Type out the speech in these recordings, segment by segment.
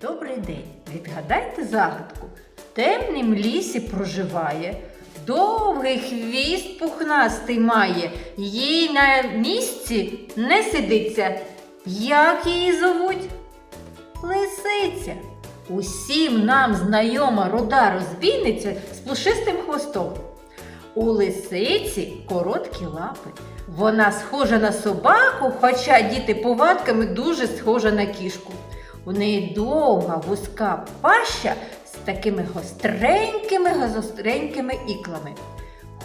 добрий день. Відгадайте загадку. В темнім лісі проживає, довгий хвіст пухнастий має, їй на місці не сидиться. Як її зовуть? Лисиця. Усім нам знайома руда розбійниця з пушистим хвостом. У лисиці короткі лапи. Вона схожа на собаку, хоча діти повадками дуже схожа на кішку. У неї довга вузька паща з такими гостренькими гостренькими іклами.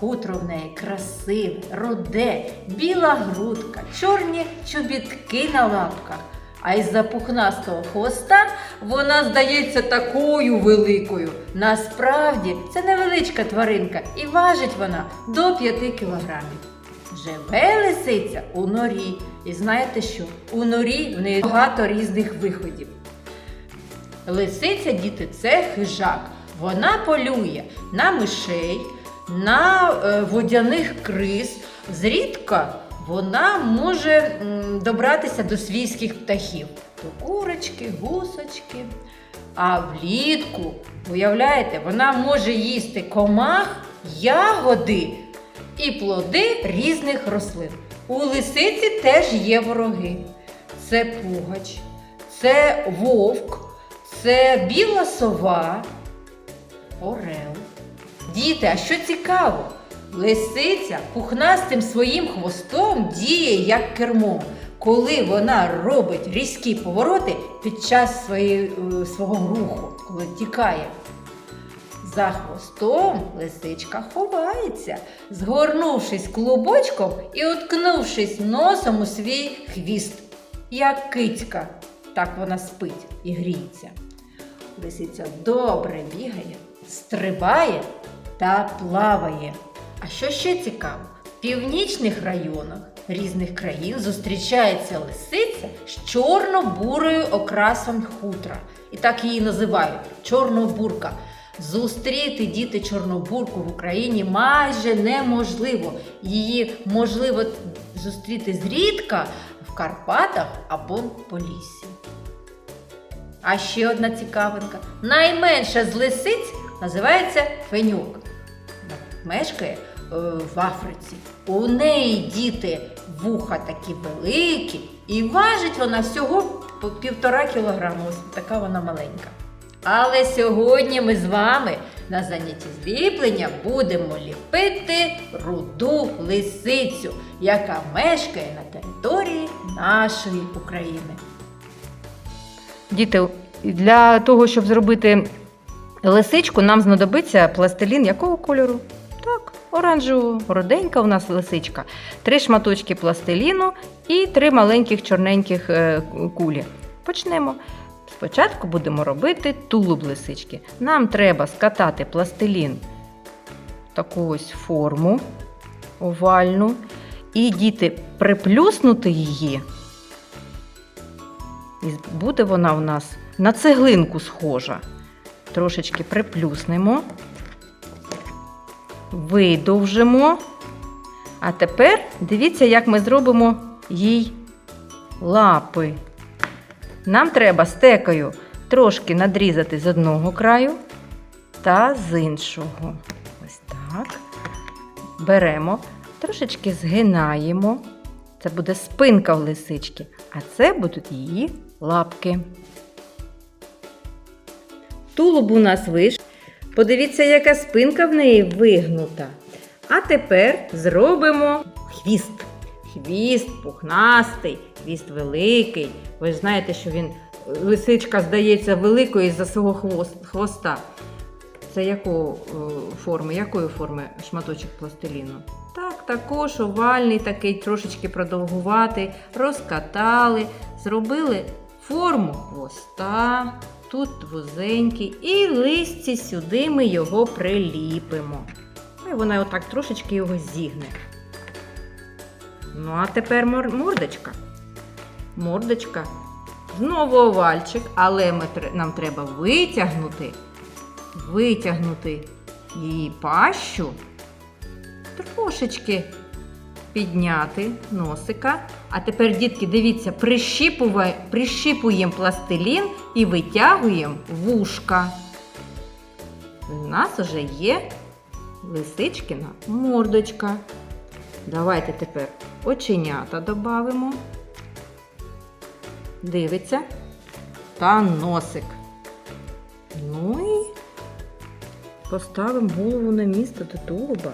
Хутро в неї красиве, руде, біла грудка, чорні чобітки на лапках. А із-за пухнастого хвоста вона здається такою великою. Насправді це невеличка тваринка і важить вона до 5 кілограмів. Живе лисиця у норі. І знаєте що? У норі в неї багато різних виходів. Лисиця, діти, це хижак. Вона полює на мишей, на е, водяних криз. Зрідка вона може добратися до свійських птахів. То курочки, гусочки. А влітку, уявляєте, вона може їсти комах, ягоди і плоди різних рослин. У лисиці теж є вороги. Це пугач, це вовк, це біла сова, орел. Діти, а що цікаво? Лисиця пухнастим своїм хвостом діє як кермом, коли вона робить різкі повороти під час своєї, е, свого руху, коли тікає. За хвостом лисичка ховається, згорнувшись клубочком і уткнувшись носом у свій хвіст, як кицька. Так вона спить і гріється. Лисиця добре бігає, стрибає та плаває. А що ще цікаво? В північних районах різних країн зустрічається лисиця з чорно-бурою окрасом хутра. І так її називають чорнобурка. Зустріти діти чорнобурку в Україні майже неможливо. Її можливо зустріти зрідка в Карпатах або по лісі. А ще одна цікавинка. Найменша з лисиць називається фенюк. Мешкає е, в Африці. У неї діти вуха такі великі, і важить вона всього півтора кілограму. Ось така вона маленька. Але сьогодні ми з вами на занятті зліплення будемо ліпити руду лисицю, яка мешкає на території нашої України. Діти, для того, щоб зробити лисичку, нам знадобиться пластилін якого кольору? Так, оранжевого, роденька у нас лисичка. Три шматочки пластиліну і три маленьких чорненьких е, кулі. Почнемо. Спочатку будемо робити тулуб лисички. Нам треба скатати пластилін в таку ось форму овальну. І діти приплюснути її. І буде вона у нас на цеглинку схожа. Трошечки приплюснемо, видовжимо. А тепер дивіться, як ми зробимо їй лапи. Нам треба стекою трошки надрізати з одного краю та з іншого. Ось так. Беремо, трошечки згинаємо. Це буде спинка в лисички, а це будуть її лапки. Тулуб у нас вийшов. Подивіться, яка спинка в неї вигнута. А тепер зробимо хвіст. Хвіст пухнастий, хвіст великий. Ви ж знаєте, що він лисичка здається великою за свого хвост- хвоста. Це якої форми? Якої форми шматочок пластиліну? Так, також овальний, такий трошечки продовгуватий. Розкатали, зробили форму хвоста, тут вузенький, і листці сюди ми його приліпимо. І вона отак трошечки його зігне. Ну, а тепер мордочка. Мордочка. Знову овальчик, але ми, нам треба витягнути, витягнути її пащу, трошечки підняти носика. А тепер, дітки, дивіться, прищіпує- прищіпуємо пластилін і витягуємо вушка. У нас вже є лисичкина мордочка. Давайте тепер оченята додамо. Дивиться. Та носик. Ну і поставимо голову на місце до тулуба.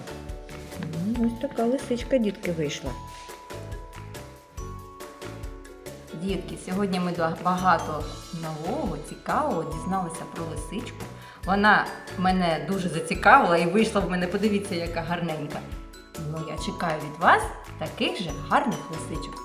Ну, Ось така лисичка, дітки, вийшла. Дітки, сьогодні ми багато нового, цікавого дізналися про лисичку. Вона мене дуже зацікавила і вийшла в мене, подивіться, яка гарненька. Ну, я чекаю від вас таких же гарних лисичок.